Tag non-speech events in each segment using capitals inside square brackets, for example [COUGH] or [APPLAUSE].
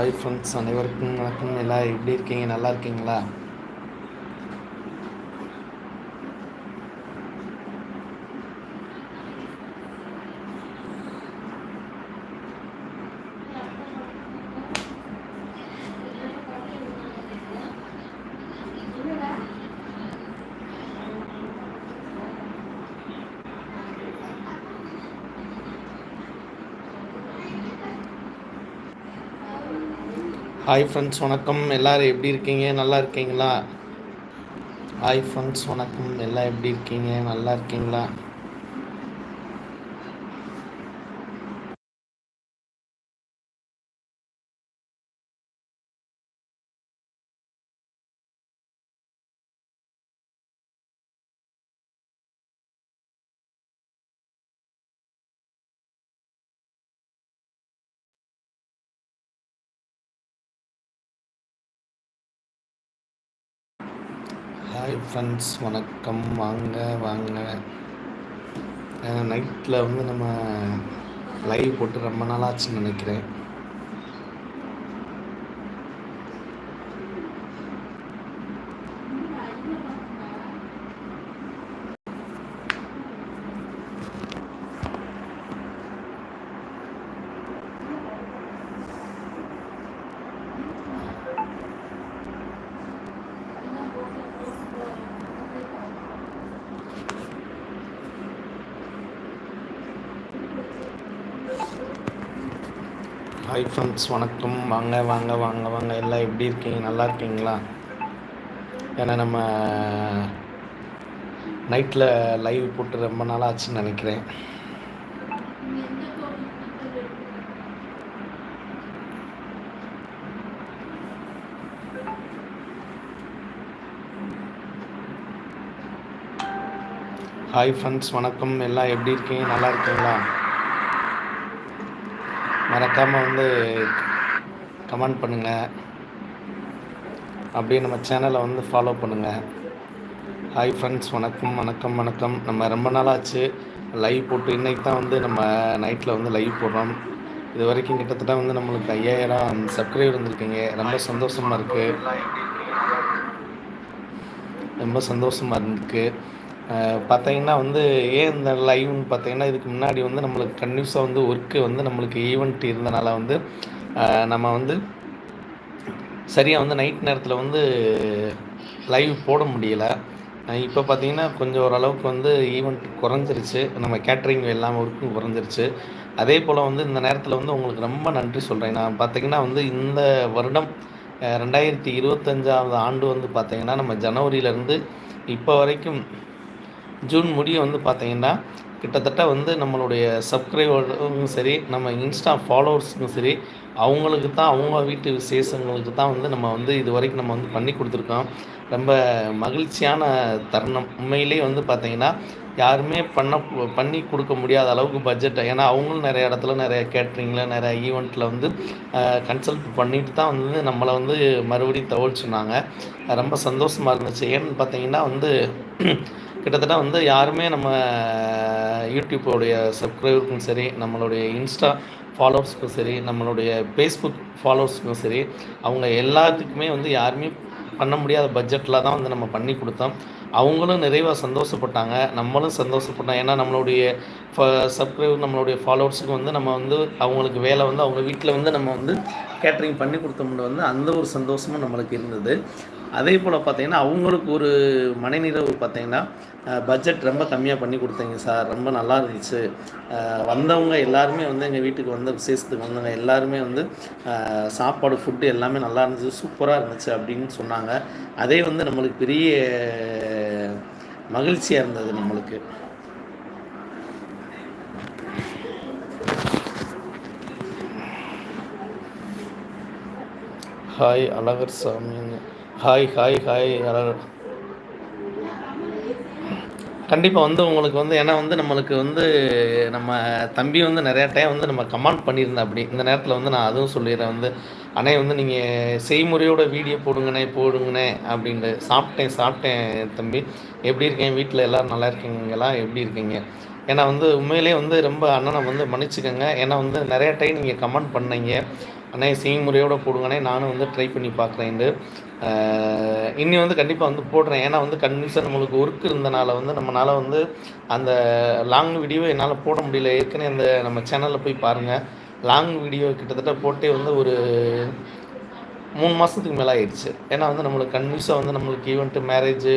Hi friends அனைவருக்கும் வணக்கம். எல்லாம் எப்படி இருக்கீங்க? நல்லா இருக்கீங்களா? ஹாய் ஃப்ரெண்ட்ஸ் வணக்கம். எல்லோரும் எப்படி இருக்கீங்க? நல்லா இருக்கீங்களா? ஹாய் ஃப்ரெண்ட்ஸ் வணக்கம். எல்லாம் எப்படி இருக்கீங்க? நல்லா இருக்கீங்களா? ஹாய் ஃப்ரெண்ட்ஸ் வணக்கம். வாங்க வாங்க. நைட்டில் வந்து நம்ம லைவ் போட்டு ரொம்ப நாளாச்சுன்னு நினைக்கிறேன். ஹாய் ஃப்ரெண்ட்ஸ் வணக்கம். வாங்க வாங்க வாங்க வாங்க. எல்லாம் எப்படி இருக்கீங்க? நல்லா இருக்கீங்களா? ஏன்னா நம்ம நைட்டில் லைவ் போட்டு ரொம்ப நாள் ஆச்சுன்னு நினைக்கிறேன். ஹாய் ஃப்ரெண்ட்ஸ் வணக்கம். எல்லாம் எப்படி இருக்கீங்க? நல்லா இருக்கீங்களா? மறக்காமல் வந்து கமெண்ட் பண்ணுங்கள் அப்படியே நம்ம சேனலை வந்து ஃபாலோ பண்ணுங்கள் ஹாய் ஃப்ரெண்ட்ஸ் வணக்கம் வணக்கம் வணக்கம். நம்ம ரொம்ப நாளாச்சு. லைவ் போட்டு இன்றைக்கி தான் வந்து நம்ம நைட்டில் வந்து லைவ் போடுறோம். இது வரைக்கும் கிட்டத்தட்ட வந்து நம்மளுக்கு ஐயாயிரம் சப்ஸ்கிரைபர் இருந்திருக்கீங்க ரொம்ப சந்தோஷமாக இருக்குது ரொம்ப சந்தோஷமாக இருக்குது பார்த்தீங்கன்னா வந்து ஏன் இந்த லைவ்னு பார்த்தீங்கன்னா இதுக்கு முன்னாடி வந்து நம்மளுக்கு கன்யூஸாக வந்து ஒர்க்கு வந்து நம்மளுக்கு ஈவெண்ட் இருந்தனால வந்து நம்ம வந்து சரியாக வந்து நைட் நேரத்தில் வந்து லைவ் போட முடியலை. இப்போ பார்த்தீங்கன்னா கொஞ்சம் ஓரளவுக்கு வந்து ஈவெண்ட் குறைஞ்சிருச்சு. நம்ம கேட்ரிங் இல்லாமல் ஒர்க்கும் குறைஞ்சிருச்சு. அதே போல் வந்து இந்த நேரத்தில் வந்து உங்களுக்கு ரொம்ப நன்றி சொல்கிறேன் நான் பார்த்தீங்கன்னா வந்து இந்த வருடம் ரெண்டாயிரத்தி இருபத்தஞ்சாவது ஆண்டு வந்து பார்த்திங்கன்னா நம்ம ஜனவரியிலேருந்து இப்போ வரைக்கும் ஜூன் முடிய வந்து பார்த்திங்கன்னா கிட்டத்தட்ட வந்து நம்மளுடைய சப்ஸ்கிரைபரும் சரி நம்ம இன்ஸ்டா ஃபாலோவர்ஸுக்கும் சரி அவங்களுக்கு தான் அவங்க வீட்டு விசேஷங்களுக்கு தான் வந்து நம்ம வந்து இது வரைக்கும் நம்ம வந்து பண்ணி கொடுத்துருக்கோம். ரொம்ப மகிழ்ச்சியான தருணம். உண்மையிலே வந்து பார்த்திங்கன்னா யாருமே பண்ண பண்ணி கொடுக்க முடியாத அளவுக்கு பட்ஜெட் ஏன்னா அவங்களும் நிறைய இடத்துல நிறைய கேட்ரிங்கில் நிறைய ஈவெண்ட்டில் வந்து கன்சல்ட் பண்ணிட்டு தான் வந்து நம்மளை வந்து மறுபடியும் தகவல் சொன்னாங்க. ரொம்ப சந்தோஷமாக இருந்துச்சு. ஏன்னு பார்த்தீங்கன்னா வந்து கிட்டத்தட்ட வந்து யாருமே நம்ம யூடியூப்போடைய சப்ஸ்கிரைபருக்கும் சரி நம்மளுடைய இன்ஸ்டா ஃபாலோவர்ஸுக்கும் சரி நம்மளுடைய ஃபேஸ்புக் ஃபாலோவர்ஸுக்கும் சரி அவங்க எல்லாத்துக்குமே வந்து யாருமே பண்ண முடியாத பட்ஜெட்டில் தான் வந்து நம்ம பண்ணி கொடுத்தோம். அவங்களும் நிறைவாக சந்தோஷப்பட்டாங்க. நம்மளும் சந்தோஷப்பட்டோம். ஏன்னா நம்மளுடைய சப்ஸ்கிரைபர் நம்மளுடைய ஃபாலோவர்ஸுக்கு வந்து நம்ம வந்து அவங்களுக்கு வேலை வந்து அவங்க வீட்டில் வந்து நம்ம வந்து கேட்ரிங் பண்ணி கொடுத்தோம்னு வந்து அந்த ஒரு சந்தோஷமும் நம்மளுக்கு இருந்தது. அதே போல் பார்த்திங்கன்னா அவங்களுக்கு ஒரு மனைநிறைவு பார்த்திங்கன்னா பட்ஜெட் ரொம்ப கம்மியாக பண்ணி கொடுத்தீங்க சார். ரொம்ப நல்லா இருந்துச்சு. வந்தவங்க எல்லாருமே வந்து எங்கள் வீட்டுக்கு வந்த விசேஷத்துக்கு வந்தவங்க எல்லாருமே வந்து சாப்பாடு ஃபுட்டு எல்லாமே நல்லா இருந்துச்சு. சூப்பராக இருந்துச்சு அப்படின்னு சொன்னாங்க. அதே வந்து நம்மளுக்கு பெரிய மகிழ்ச்சியாக இருந்தது நம்மளுக்கு. ஹாய் அழகர் சாமின்னு ஹாய் ஹாய் ஹாய் அழகர் கண்டிப்பாக வந்து உங்களுக்கு வந்து ஏன்னா வந்து நம்மளுக்கு வந்து நம்ம தம்பி வந்து நிறையா டைம் வந்து நம்ம கமெண்ட் பண்ணியிருந்தேன் அப்படி. இந்த நேரத்தில் வந்து நான் அதுவும் சொல்லிடுறேன் வந்து அண்ணே வந்து நீங்கள் செய்முறையோட வீடியோ போடுங்கண்ணே போடுங்கண்ணே அப்படின்ட்டு சாப்பிட்டேன் சாப்பிட்டேன் தம்பி. எப்படி இருக்கேன் வீட்டில் எல்லோரும் நல்லா இருக்கீங்களா? எப்படி இருக்கீங்க? ஏன்னா வந்து உண்மையிலே வந்து ரொம்ப அண்ணனை வந்து மன்னிச்சுக்கோங்க. ஏன்னா வந்து நிறைய டைம் நீங்கள் கமெண்ட் பண்ணீங்க. அண்ணே செய்முறையோடு போடுங்கண்ணே. நானும் வந்து ட்ரை பண்ணி பார்க்குறேன் இன்னி வந்து கண்டிப்பாக வந்து போடுறேன். ஏன்னா வந்து கன்வின்ஸாக நம்மளுக்கு ஒர்க் இருந்தனால வந்து நம்மளால் வந்து அந்த லாங் வீடியோ என்னால் போட முடியல. ஏற்கனவே அந்த நம்ம சேனலில் போய் பாருங்கள் லாங் வீடியோ கிட்டத்தட்ட போட்டே வந்து ஒரு மூணு மாதத்துக்கு மேலே ஆயிடுச்சு. ஏன்னா வந்து நம்மளுக்கு கன்வியூஸாக வந்து நம்மளுக்கு ஈவெண்ட்டு மேரேஜு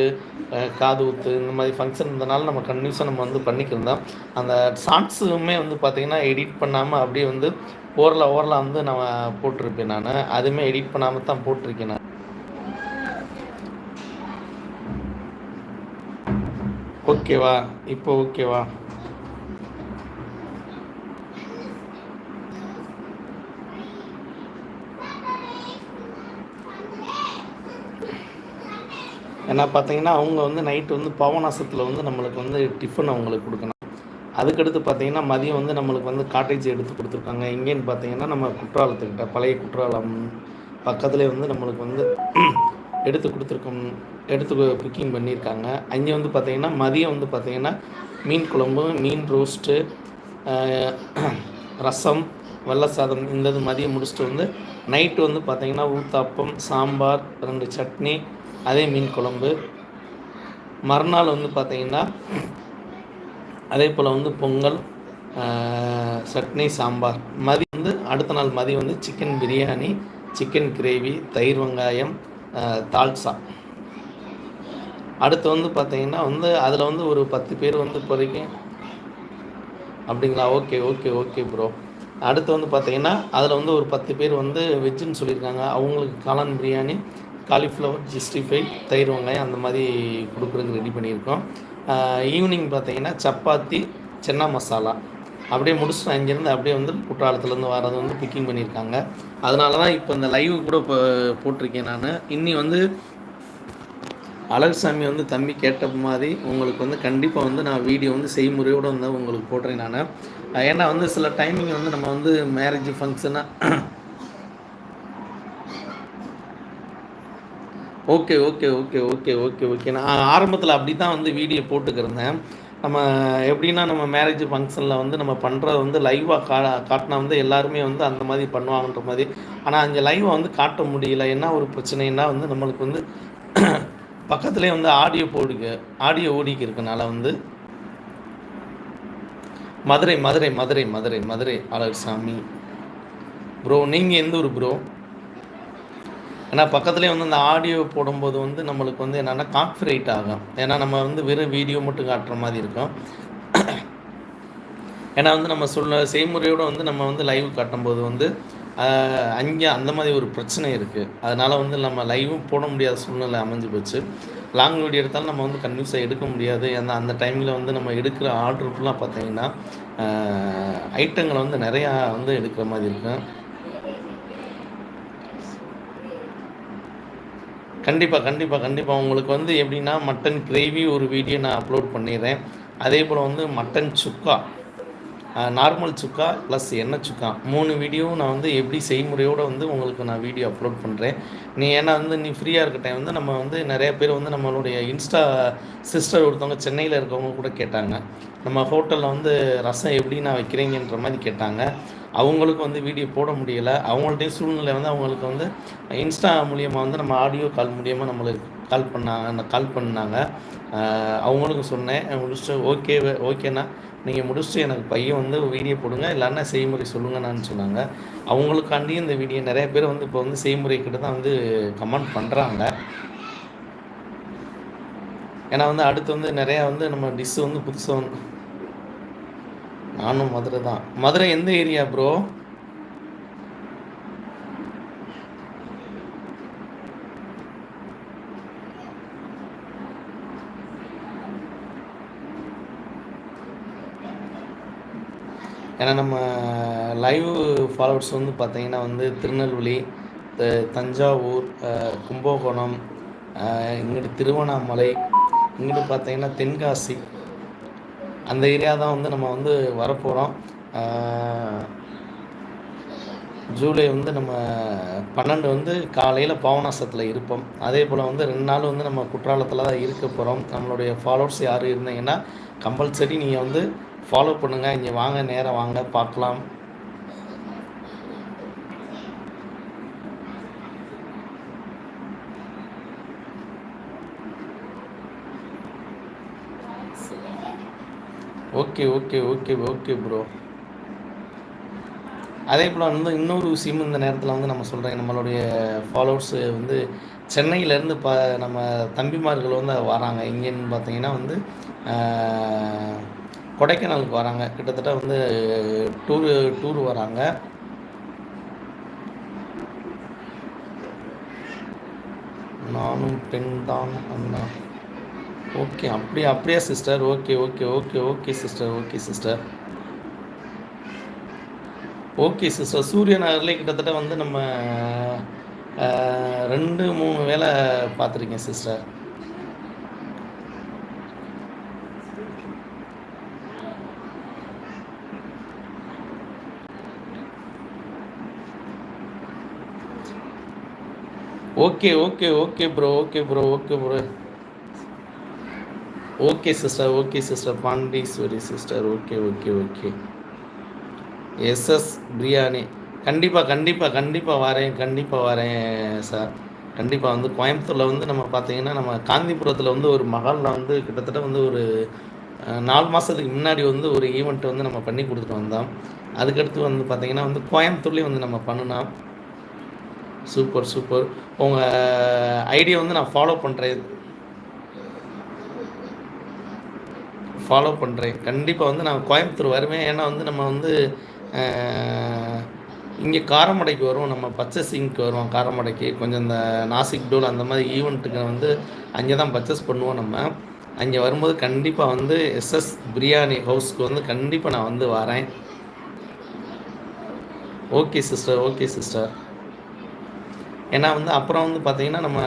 காது ஊத்து இந்த மாதிரி ஃபங்க்ஷன் இருந்தனால நம்ம கன்வியூஸாக நம்ம வந்து பண்ணிக்கிருந்தோம் அந்த ஷார்ட்ஸுமே வந்து பார்த்திங்கன்னா எடிட் பண்ணாமல் அப்படியே வந்து ஓரில் ஓரில் வந்து நான் போட்டிருப்பேன் நான். அதுவுமே எடிட் பண்ணாமல் தான் போட்டிருக்கேன் நான். ஓகேவா இப்போ ஓகேவா ஏன்னா பார்த்தீங்கன்னா அவங்க வந்து நைட்டு வந்து பவனாசத்தில் வந்து நம்மளுக்கு வந்து டிஃபன் அவங்களுக்கு கொடுக்கணும். அதுக்கடுத்து பார்த்தீங்கன்னா மதியம் வந்து நம்மளுக்கு வந்து காட்டேஜ் எடுத்து கொடுத்துருக்காங்க. எங்கேன்னு பார்த்தீங்கன்னா நம்ம குற்றாலத்துக்கிட்ட பழைய குற்றாலம் பக்கத்துலேயே வந்து நம்மளுக்கு வந்து [CLEARS THROAT] எடுத்து கொடுத்துருக்கோம். எடுத்து குக்கிங் பண்ணியிருக்காங்க. அங்கே வந்து பார்த்திங்கன்னா மதியம் வந்து பார்த்திங்கன்னா மீன் குழம்பு மீன் ரோஸ்ட்டு [CLEARS THROAT] ரசம் வெள்ளை சாதம் இந்த இது மதியம் முடிச்சுட்டு வந்து நைட்டு வந்து பார்த்திங்கன்னா ஊத்தாப்பம் சாம்பார் ரெண்டு சட்னி அதே மீன் குழம்பு. மறுநாள் வந்து பார்த்திங்கன்னா அதே போல் வந்து பொங்கல் சட்னி சாம்பார். மதியம் வந்து அடுத்த நாள் மதியம் வந்து சிக்கன் பிரியாணி சிக்கன் கிரேவி தயிர் வெங்காயம் தால்சா. அடுத்து வந்து பார்த்திங்கன்னா வந்து அதில் வந்து ஒரு பத்து பேர் வந்து இப்போதைக்கு. அப்படிங்களா? ஓகே ஓகே ஓகே ப்ரோ அடுத்து வந்து பார்த்திங்கன்னா அதில் வந்து ஒரு பத்து பேர் வந்து வெஜ்ஜுன்னு சொல்லியிருக்காங்க. அவங்களுக்கு காளான் பிரியாணி காலிஃப்ளவர் ஜிஸ்டிஃபை தயிர் வெங்காயம் அந்த மாதிரி கொடுக்குறதுக்கு ரெடி பண்ணியிருக்கோம். ஈவினிங் பார்த்தீங்கன்னா சப்பாத்தி சென்னா மசாலா. அப்படியே முடிச்சுட்டு அங்கேருந்து அப்படியே வந்து குற்றாலத்துலேருந்து வர்றது வந்து பிக்கிங் பண்ணியிருக்காங்க. அதனால தான் இப்போ இந்த லைவ் கூட இப்போ போட்டிருக்கேன் நான். இன்னி வந்து அழகுசாமி வந்து தம்பி கேட்ட மாதிரி உங்களுக்கு வந்து கண்டிப்பாக வந்து நான் வீடியோ வந்து செய்முறையோடு வந்து உங்களுக்கு போடுறேன் நான். ஏன்னா வந்து சில டைமிங் வந்து நம்ம வந்து மேரேஜ் ஃபங்க்ஷனாக okay okay okay okay okay okay. நான் ஆரம்பத்தில் அப்படி தான் வந்து வீடியோ போட்டுக்கிருந்தேன். நம்ம எப்படின்னா நம்ம மேரேஜ் ஃபங்க்ஷனில் வந்து நம்ம பண்ணுறது வந்து லைவாக கா காட்டினா வந்து எல்லாருமே வந்து அந்த மாதிரி பண்ணுவாங்கன்ற மாதிரி. ஆனால் அங்கே லைவாக வந்து காட்ட முடியல. என்ன ஒரு பிரச்சனைன்னா வந்து நம்மளுக்கு வந்து [CLEARS THROAT] பக்கத்துலேயே வந்து ஆடியோ போடுங்க ஆடியோ ஓடிக்கு இருக்கனால வந்து மதுரை மதுரை மதுரை மதுரை மதுரை அழகுசாமி ப்ரோ நீங்கள் எந்த ஊர் ப்ரோ ஏன்னா பக்கத்துலேயே வந்து அந்த ஆடியோ போடும்போது வந்து நம்மளுக்கு வந்து என்னென்னா கான்ஃபிரைட் ஆகும். ஏன்னா நம்ம வந்து வெறும் வீடியோ மட்டும் காட்டுற மாதிரி இருக்கும். ஏன்னா வந்து நம்ம சொல்ல செய்முறையோடு வந்து நம்ம வந்து லைவ் காட்டும்போது வந்து அங்கே அந்த மாதிரி ஒரு பிரச்சனை இருக்குது அதனால் வந்து நம்ம லைவும் போட முடியாத சூழ்நிலை அமைஞ்சு போச்சு. லாங் வீடியோ எடுத்தாலும் நம்ம வந்து கன்வியூஸாக எடுக்க முடியாது. ஏன்னா அந்த டைமில் வந்து நம்ம எடுக்கிற ஆர்டர் ஃபுல்லாக பார்த்தீங்கன்னா ஐட்டங்களை வந்து நிறையா வந்து எடுக்கிற மாதிரி இருக்கும். கண்டிப்பாக கண்டிப்பாக கண்டிப்பாக உங்களுக்கு வந்து எப்படின்னா மட்டன் கிரேவி ஒரு வீடியோ நான் அப்லோட் பண்ணிடுறேன். அதே போல் வந்து mutton chukka. Normal chukka plus எண்ணெய் சுக்கா. மூணு வீடியோவும் நான் வந்து எப்படி செய்முறையோடு வந்து உங்களுக்கு நான் வீடியோ அப்லோட் பண்ணுறேன் நீ ஏன்னா வந்து நீ ஃப்ரீயாக இருக்க டைம் வந்து நம்ம வந்து நிறைய பேர் வந்து நம்மளுடைய இன்ஸ்டா சிஸ்டர் ஒருத்தவங்க சென்னையில் இருக்கவங்க கூட கேட்டாங்க. நம்ம ஹோட்டலில் வந்து ரசம் எப்படி நான் வைக்கிறீங்கன்ற மாதிரி கேட்டாங்க. அவங்களுக்கு வந்து வீடியோ போட முடியலை. அவங்கள்ட்டையும் சூழ்நிலை வந்து அவங்களுக்கு வந்து இன்ஸ்டா மூலியமாக வந்து நம்ம ஆடியோ கால் மூலியமாக நம்மளுக்கு கால் பண்ணாங்க கால் பண்ணாங்க. அவங்களுக்கும் சொன்னேன். முடிச்சுட்டு ஓகே ஓகேண்ணா நீங்கள் முடிச்சுட்டு எனக்கு பையன் வந்து வீடியோ போடுங்க இல்லைன்னா செய்முறை சொல்லுங்கண்ணான்னு சொன்னாங்க. அவங்களுக்காண்டியும் இந்த வீடியோ நிறைய பேர் வந்து இப்போ வந்து செய்முறை கிட்ட தான் வந்து கமெண்ட் பண்ணுறாங்க ஏன்னா வந்து அடுத்து வந்து நிறையா வந்து நம்ம டிஷ்ஷு வந்து புதுசாக வந்து நானும் மதுரை தான். மதுரை எந்த ஏரியா ப்ரோ ஏன்னா நம்ம லைவ் ஃபாலோவர்ஸ் வந்து பார்த்திங்கன்னா வந்து திருநெல்வேலி தஞ்சாவூர் கும்பகோணம் இங்கிட்டு திருவண்ணாமலை இங்கிட்டு பார்த்தீங்கன்னா தென்காசி. அந்த ஏரியா தான் வந்து நம்ம வந்து வரப்போகிறோம் ஜூலை வந்து நம்ம பன்னெண்டு வந்து காலையில் பாவனாசத்தில் இருப்போம். அதே போல் வந்து ரெண்டு நாள் வந்து நம்ம குற்றாலத்தில் தான் இருக்க போகிறோம் நம்மளுடைய ஃபாலோவர்ஸ் யார் இருந்தீங்கன்னா கம்பல்சரி நீங்கள் வந்து ஃபாலோ பண்ணுங்கள் இங்கே வாங்க நேராக வாங்க பார்க்கலாம். Okay okay okay okay bro அதே போல் வந்து இன்னொரு விஷயமும் இந்த நேரத்தில் வந்து நம்ம சொல்கிறேன் நம்மளுடைய ஃபாலோவர்ஸு வந்து சென்னையிலேருந்து ப நம்ம தம்பிமார்கள் வந்து வராங்க. இங்கேன்னு பார்த்தீங்கன்னா வந்து கொடைக்கானலுக்கு வராங்க. கிட்டத்தட்ட வந்து டூரு டூர் வராங்க. நானும் பெண் தான் அண்ணா. ஓகே அப்படியே அப்படியா sister okay okay okay okay sister okay sister okay sister Surya நகர்லேயே கிட்டத்தட்ட வந்து நம்ம ரெண்டு மூணு வேலை பார்த்துருக்கேன் sister okay okay okay bro okay bro okay bro okay sister okay sister Pandeeswari sister okay okay okay SS biryani. கண்டிப்பாக கண்டிப்பாக கண்டிப்பாக வரேன் கண்டிப்பாக வரேன் சார். கண்டிப்பாக வந்து கோயம்புத்தூரில் வந்து நம்ம பார்த்தீங்கன்னா நம்ம காந்திபுரத்தில் வந்து ஒரு மகாலில் வந்து கிட்டத்தட்ட வந்து ஒரு நாலு மாதத்துக்கு முன்னாடி வந்து ஒரு ஈவெண்ட் வந்து நம்ம பண்ணி கொடுத்துட்டு வந்தோம். அதுக்கடுத்து வந்து பார்த்திங்கன்னா வந்து கோயம்புத்தூர்லேயும் வந்து நம்ம பண்ணினோம். Super super. உங்கள் ஐடியா வந்து நான் ஃபாலோ பண்ணுறேன் ஃபாலோ பண்ணுறேன் கண்டிப்பாக வந்து நான் கோயம்புத்தூர் வருவேன். ஏன்னா வந்து நம்ம வந்து இங்கே காரமடைக்கு வருவோம். நம்ம பர்ச்சேசிங்க்கு வருவோம். காரமடைக்கு. கொஞ்சம் இந்த நாசிக் டோல் அந்த மாதிரி ஈவெண்ட்டுக்கு வந்து அங்கே தான் பர்ச்சேஸ் பண்ணுவோம் நம்ம. அங்கே வரும்போது கண்டிப்பாக வந்து எஸ்எஸ் பிரியாணி ஹவுஸ்க்கு வந்து கண்டிப்பாக நான் வந்து வரேன். Okay sister okay sister. ஏன்னா வந்து அப்புறம் வந்து பார்த்தீங்கன்னா நம்ம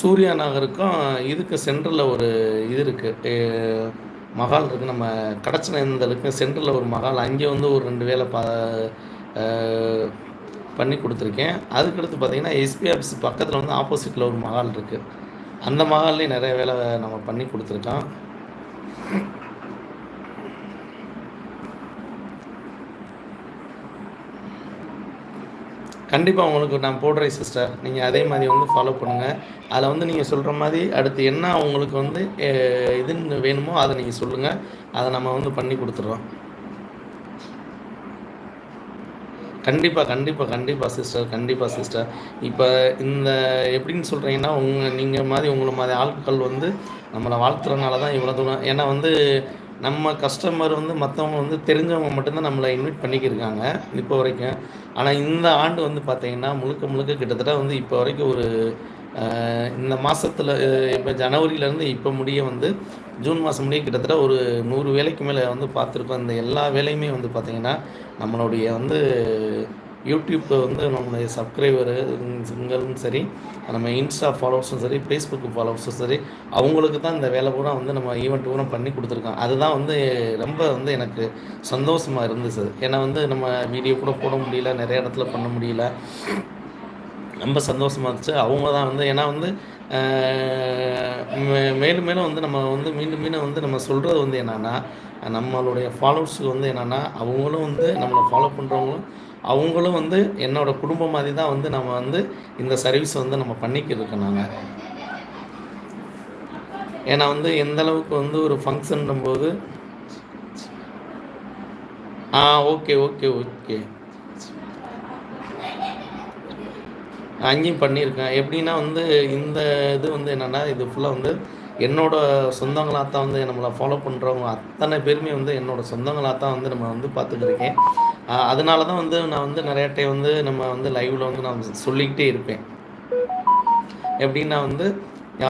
சூர்யா நகருக்கும் இதுக்கு சென்டரில் ஒரு இது இருக்குது மகால் இருக்குது நம்ம கடச்சனந்தலுக்கு சென்டரில் ஒரு மகால். அங்கே வந்து ஒரு ரெண்டு வேலை பா பண்ணி கொடுத்துருக்கேன். அதுக்கடுத்து பார்த்தீங்கன்னா எஸ்பி ஆஃபீஸ் பக்கத்தில் வந்து ஆப்போசிட்டில் ஒரு மகால் இருக்குது அந்த மகால்லேயும் நிறைய வேலை நம்ம பண்ணி கொடுத்துருக்கோம். கண்டிப்பாக உங்களுக்கு நான் போடுறேன் சிஸ்டர் நீங்கள் அதே மாதிரி வந்து ஃபாலோ பண்ணுங்கள் அதில் வந்து நீங்கள் சொல்கிற மாதிரி அடுத்து என்ன உங்களுக்கு வந்து இதுன்னு வேணுமோ அதை நீங்கள் சொல்லுங்கள் அதை நம்ம வந்து பண்ணி கொடுத்துட்றோம். கண்டிப்பாக கண்டிப்பாக கண்டிப்பாக சிஸ்டர் கண்டிப்பாக சிஸ்டர் இப்போ இந்த எப்படின்னு சொல்கிறீங்கன்னா உங்கள் நீங்கள் மாதிரி உங்களை மாதிரி ஆட்கள் வந்து நம்மளை வாழ்த்துறதுனால தான் இவ்வளோ தூரம். ஏன்னா வந்து நம்ம கஸ்டமர் வந்து மற்றவங்க வந்து தெரிஞ்சவங்க மட்டும்தான் நம்மளை இன்வைட் பண்ணிக்கிருக்காங்க இப்போ வரைக்கும். ஆனால் இந்த ஆண்டு வந்து பார்த்தீங்கன்னா முழுக்க முழுக்க கிட்டத்தட்ட வந்து இப்போ வரைக்கும் ஒரு இந்த மாதத்தில் இப்போ ஜனவரியிலேருந்து இப்போ முடிய வந்து ஜூன் மாதம் முடிய கிட்டத்தட்ட ஒரு நூறு வேலைக்கு மேலே வந்து பார்த்துருக்கோம் இந்த எல்லா வேலையுமே வந்து பார்த்திங்கன்னா நம்மளுடைய வந்து யூடியூப் வந்து நம்மளுடைய சப்ஸ்கிரைபருங்களும் சரி நம்ம இன்ஸ்டா ஃபாலோவர்ஸும் சரி ஃபேஸ்புக் ஃபாலோவர்ஸும் சரி அவங்களுக்கு தான் இந்த வேலை பூரா வந்து நம்ம ஈவெண்ட் பூரா பண்ணி கொடுத்துருக்கோம் அதுதான் வந்து ரொம்ப வந்து எனக்கு சந்தோஷமாக இருந்துச்சு. ஏன்னா வந்து நம்ம வீடியோ கூட போட முடியல நிறைய இடத்துல பண்ண முடியல. ரொம்ப சந்தோஷமாக இருந்துச்சு. அவங்க தான் வந்து ஏன்னா வந்து மே- மேலும் மேலும் வந்து நம்ம வந்து மீண்டும் மீண்டும் வந்து நம்ம சொல்கிறது வந்து என்னென்னா நம்மளுடைய ஃபாலோவர்ஸுக்கு வந்து என்னென்னா அவங்களும் வந்து நம்மளை ஃபாலோ பண்ணுறவங்களும் அவங்களும் வந்து என்னோட குடும்பம் மாதிரி தான் வந்து நம்ம வந்து இந்த சர்வீஸ் வந்து நம்ம பண்ணிக்கிட்டு இருக்கோம் நாங்கள் ஏன்னா வந்து எந்த அளவுக்கு வந்து ஒரு ஃபங்க்ஷன் போது ஆ ஓகே ஓகே ஓகே அங்கேயும் பண்ணியிருக்கேன். எப்படின்னா வந்து இந்த இது வந்து என்னென்னா இது ஃபுல்லாக வந்து என்னோட சொந்தங்களாக தான் வந்து நம்மளை ஃபாலோ பண்ணுறவங்க அத்தனை பேருமே வந்து என்னோட சொந்தங்களாக தான் வந்து நம்ம வந்து பார்த்துக்கிருக்கேன் அதனால தான் வந்து நான் வந்து நிறைய டைம் வந்து நம்ம வந்து லைவில் வந்து நான் சொல்லிக்கிட்டே இருப்பேன். எப்படின்னா வந்து